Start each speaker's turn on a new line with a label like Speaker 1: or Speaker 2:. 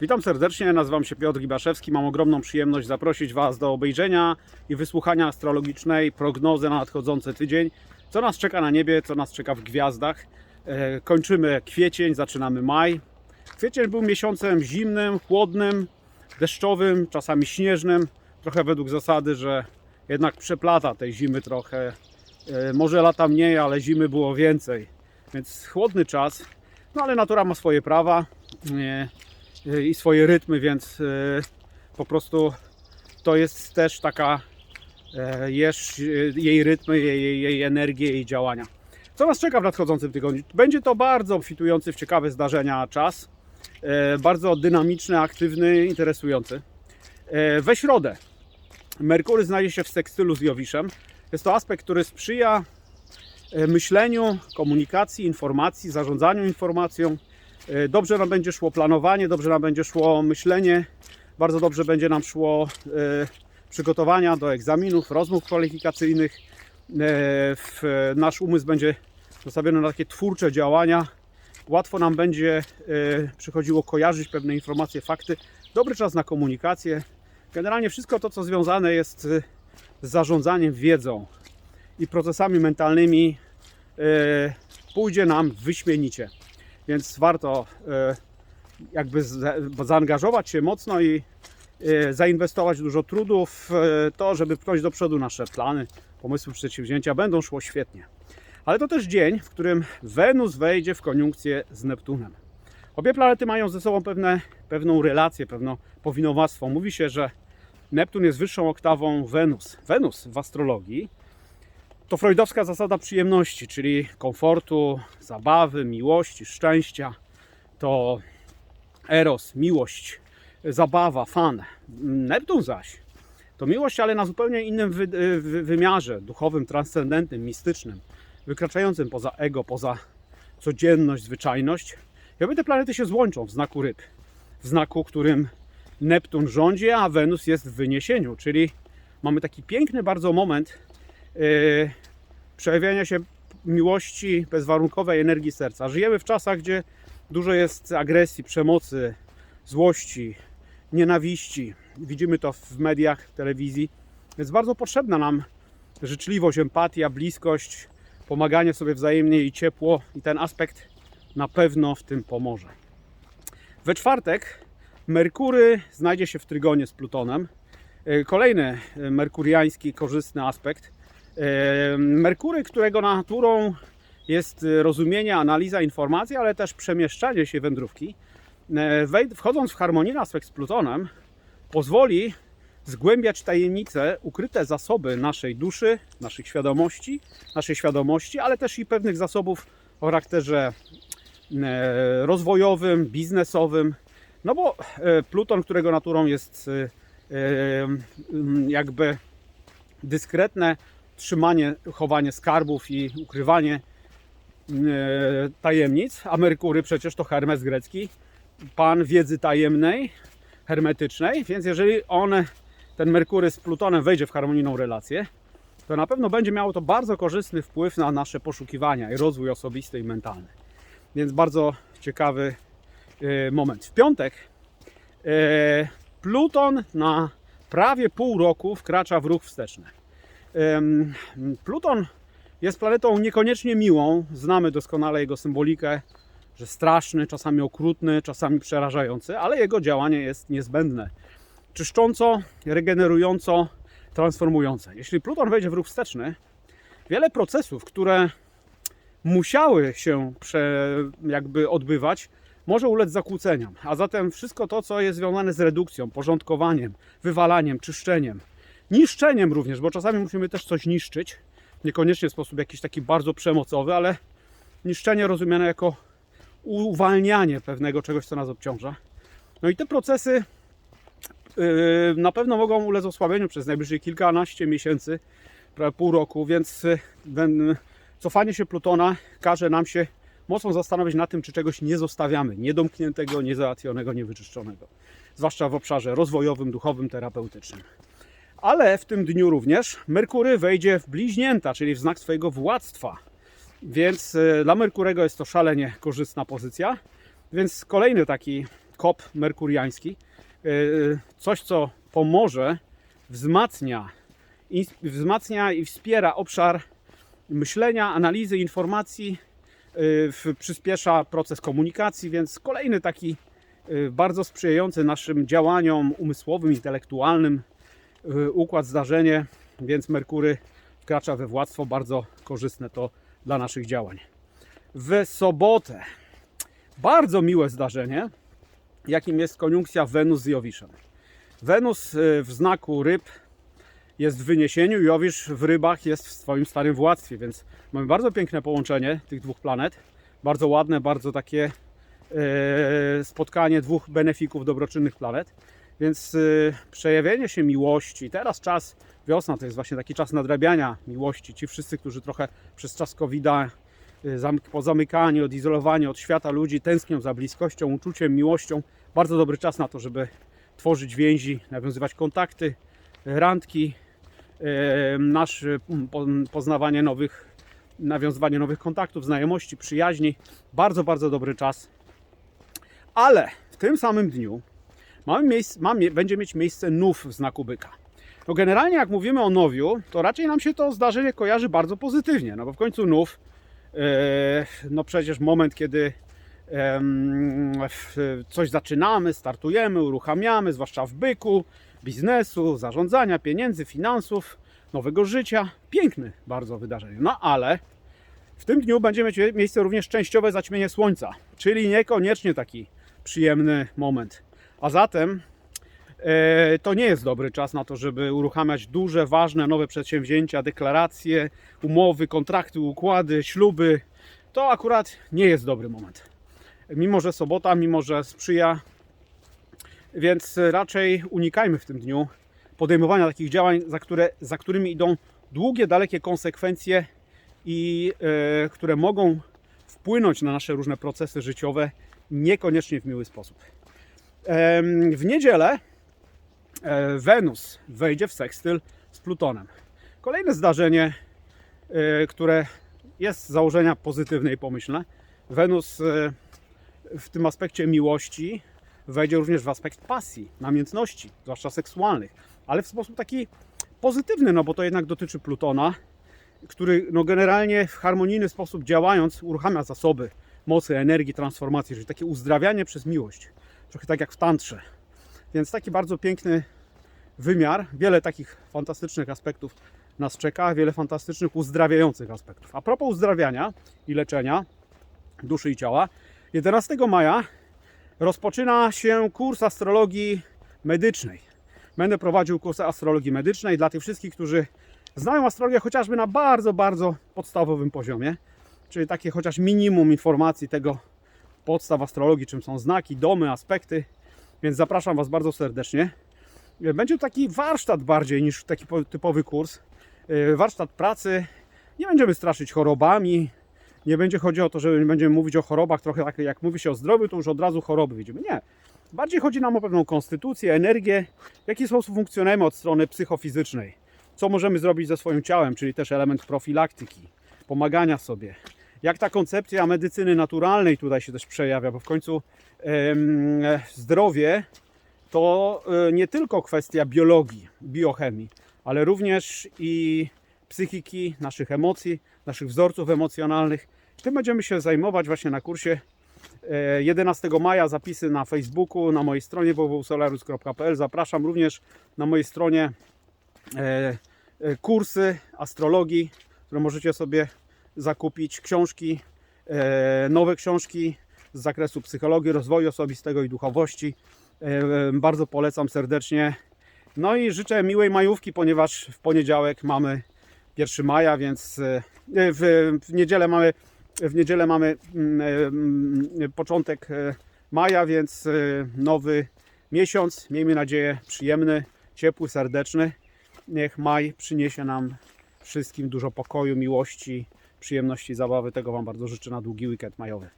Speaker 1: Witam serdecznie, nazywam się Piotr Gibaszewski. Mam ogromną przyjemność zaprosić Was do obejrzenia i wysłuchania astrologicznej prognozy na nadchodzący tydzień. Co nas czeka na niebie, co nas czeka w gwiazdach. E, Kończymy kwiecień, zaczynamy maj. Kwiecień był miesiącem zimnym, chłodnym, deszczowym, czasami śnieżnym. Trochę według zasady, że jednak przeplata tej zimy trochę. E, Może lata mniej, ale zimy było więcej. Więc chłodny czas. No ale natura ma swoje prawa. I swoje rytmy, więc e, po prostu to jest też taka e, jej rytmy, jej, jej, energię, jej działania. Co nas czeka w nadchodzącym tygodniu? Będzie to bardzo obfitujący w ciekawe zdarzenia czas, e, bardzo dynamiczny, aktywny, interesujący. We środę Merkury znajdzie się w sekstylu z Jowiszem. Jest to aspekt, który sprzyja myśleniu, komunikacji, informacji, zarządzaniu informacją. E, Dobrze nam będzie szło planowanie, dobrze nam będzie szło myślenie, bardzo dobrze będzie nam szło e, przygotowania do egzaminów, rozmów kwalifikacyjnych. E, nasz umysł będzie nastawiony na takie twórcze działania. Łatwo nam będzie przychodziło kojarzyć pewne informacje, fakty. Dobry czas na komunikację. Generalnie wszystko to, co związane jest z zarządzaniem wiedzą i procesami mentalnymi, pójdzie nam wyśmienicie. Więc warto e, jakby za- zaangażować się mocno i e, zainwestować dużo trudu w e, to, żeby pchnąć do przodu nasze plany, pomysły, przedsięwzięcia. Będą szło świetnie. Ale to też dzień, w którym Wenus wejdzie w koniunkcję z Neptunem. Obie planety mają ze sobą pewne, pewną relację, pewne powinowactwo. Mówi się, że Neptun jest wyższą oktawą Wenus. Wenus w astrologii to freudowska zasada przyjemności, czyli komfortu, zabawy, miłości, szczęścia. To eros, miłość, zabawa, fan. Neptun zaś to miłość, ale na zupełnie innym wy, wy, wymiarze duchowym, transcendentnym, mistycznym, wykraczającym poza ego, poza codzienność, zwyczajność. I obie te planety się złączą w znaku ryb, w znaku, którym Neptun rządzi, a Wenus jest w wyniesieniu, czyli mamy taki piękny bardzo moment przejawiania się miłości, bezwarunkowej energii serca. Żyjemy w czasach, gdzie dużo jest agresji, przemocy, złości, nienawiści. Widzimy to w mediach, w telewizji. Więc bardzo potrzebna nam życzliwość, empatia, bliskość, pomaganie sobie wzajemnie i ciepło. I ten aspekt na pewno w tym pomoże. We czwartek Merkury znajdzie się w trygonie z Plutonem. E, Kolejny e, merkuriański, korzystny aspekt. Merkury, którego naturą jest e, rozumienie, analiza informacji, ale też przemieszczanie się wędrówki, e, wchodząc w aspekt z Plutonem, pozwoli zgłębiać tajemnice, ukryte zasoby naszej duszy, naszych świadomości, naszej świadomości, ale też i pewnych zasobów o charakterze e, rozwojowym, biznesowym. No bo e, Pluton, którego naturą jest m, jakby dyskretne trzymanie, chowanie skarbów i ukrywanie e, tajemnic, a Merkury przecież to Hermes grecki, pan wiedzy tajemnej, hermetycznej, więc jeżeli on, ten Merkury z Plutonem wejdzie w harmonijną relację, to na pewno będzie miało to bardzo korzystny wpływ na nasze poszukiwania i rozwój osobisty i mentalny. Więc bardzo ciekawy e, moment. W piątek e, Pluton na prawie pół roku wkracza w ruch wsteczny. Pluton jest planetą niekoniecznie miłą. Znamy doskonale jego symbolikę, że straszny, czasami okrutny, czasami przerażający, ale jego działanie jest niezbędne. Czyszcząco, regenerująco, transformujące. Jeśli Pluton wejdzie w ruch wsteczny, wiele procesów, które musiały się prze, jakby odbywać, może ulec zakłóceniom. A zatem wszystko to, co jest związane z redukcją, porządkowaniem, wywalaniem, czyszczeniem, niszczeniem również, bo czasami musimy też coś niszczyć, niekoniecznie w sposób jakiś taki bardzo przemocowy, ale niszczenie rozumiane jako uwalnianie pewnego czegoś, co nas obciąża. No i te procesy yy, na pewno mogą ulec osłabieniu przez najbliższe kilkanaście miesięcy, prawie pół roku, więc yy, ten cofanie się Plutona każe nam się mocno zastanowić nad tym, czy czegoś nie zostawiamy, niedomkniętego, niezałatwionego, niewyczyszczonego. Zwłaszcza w obszarze rozwojowym, duchowym, terapeutycznym. Ale w tym dniu również Merkury wejdzie w bliźnięta, czyli w znak swojego władztwa. Więc e, dla Merkurego jest to szalenie korzystna pozycja. Więc kolejny taki kop merkuriański. E, Coś, co pomoże, wzmacnia, wzmacnia i wspiera obszar myślenia, analizy informacji, y, przyspiesza proces komunikacji, więc kolejny taki y, bardzo sprzyjający naszym działaniom umysłowym, intelektualnym y, układ, zdarzenie, więc Merkury wkracza we władztwo, bardzo korzystne to dla naszych działań. W sobotę bardzo miłe zdarzenie, jakim jest koniunkcja Wenus z Jowiszem. Wenus y, w znaku ryb jest w wyniesieniu, Jowisz w rybach jest w swoim starym władztwie, więc mamy bardzo piękne połączenie tych dwóch planet. Bardzo ładne, bardzo takie e, spotkanie dwóch benefików dobroczynnych planet. Więc e, przejawienie się miłości, teraz czas, wiosna to jest właśnie taki czas nadrabiania miłości. Ci wszyscy, którzy trochę przez czas covid pozamykani, odizolowani od świata ludzi, tęsknią za bliskością, uczuciem, miłością. Bardzo dobry czas na to, żeby tworzyć więzi, nawiązywać kontakty, randki, e, nasz po- poznawanie nowych, nawiązywanie nowych kontaktów, znajomości, przyjaźni. Bardzo, bardzo dobry czas. Ale w tym samym dniu mamy będzie mieć miejsce nów w znaku byka. No generalnie jak mówimy o nowiu, to raczej nam się to zdarzenie kojarzy bardzo pozytywnie, no bo w końcu nów, e, no przecież moment, kiedy coś zaczynamy, startujemy, uruchamiamy, zwłaszcza w byku, biznesu, zarządzania, pieniędzy, finansów, nowego życia. Piękny bardzo wydarzenie. No ale w tym dniu będzie mieć miejsce również częściowe zaćmienie słońca, czyli niekoniecznie taki przyjemny moment. A zatem e, to nie jest dobry czas na to, żeby uruchamiać duże, ważne, nowe przedsięwzięcia, deklaracje, umowy, kontrakty, układy, śluby. To akurat nie jest dobry moment. Mimo, że sobota, mimo, że sprzyja więc raczej unikajmy w tym dniu podejmowania takich działań, za, które, za którymi idą długie, dalekie konsekwencje i e, które mogą wpłynąć na nasze różne procesy życiowe niekoniecznie w miły sposób. W niedzielę e, Wenus wejdzie w sekstyl z Plutonem. Kolejne zdarzenie, e, które jest z założenia pozytywne i pomyślne. Wenus e, w tym aspekcie miłości wejdzie również w aspekt pasji, namiętności, zwłaszcza seksualnych, ale w sposób taki pozytywny, no bo to jednak dotyczy Plutona, który no generalnie w harmonijny sposób działając uruchamia zasoby mocy, energii, transformacji, czyli takie uzdrawianie przez miłość. Trochę tak jak w tantrze. Więc taki bardzo piękny wymiar, wiele takich fantastycznych aspektów nas czeka, wiele fantastycznych uzdrawiających aspektów. A propos uzdrawiania i leczenia duszy i ciała, 11 maja rozpoczyna się kurs astrologii medycznej. Będę prowadził kurs astrologii medycznej dla tych wszystkich, którzy znają astrologię chociażby na bardzo, bardzo podstawowym poziomie, czyli takie chociaż minimum informacji tego podstaw astrologii, czym są znaki, domy, aspekty. Więc zapraszam Was bardzo serdecznie. Będzie taki warsztat bardziej niż taki po- typowy kurs. Yy, Warsztat pracy. Nie będziemy straszyć chorobami, nie będzie chodziło o to, że będziemy mówić o chorobach, trochę tak jak mówi się o zdrowiu, to już od razu choroby widzimy. Nie. Bardziej chodzi nam o pewną konstytucję, energię, w jaki sposób funkcjonujemy od strony psychofizycznej. Co możemy zrobić ze swoim ciałem, czyli też element profilaktyki, pomagania sobie. Jak ta koncepcja medycyny naturalnej tutaj się też przejawia, bo w końcu zdrowie to e, nie tylko kwestia biologii, biochemii, ale również i psychiki, naszych emocji, naszych wzorców emocjonalnych. Tym będziemy się zajmować właśnie na kursie e, 11 maja. Zapisy na Facebooku, na mojej stronie www.solarus.pl. Zapraszam również na mojej stronie e, e, kursy astrologii, które możecie sobie zakupić, książki, e, nowe książki z zakresu psychologii, rozwoju osobistego i duchowości. E, e, Bardzo polecam serdecznie. No i życzę miłej majówki, ponieważ w poniedziałek mamy 1 maja, więc w, w niedzielę mamy w niedzielę mamy mm, mm, początek maja, więc nowy miesiąc. Miejmy nadzieję przyjemny, ciepły, serdeczny. Niech maj przyniesie nam wszystkim dużo pokoju, miłości, przyjemności, zabawy. Tego Wam bardzo życzę na długi weekend majowy.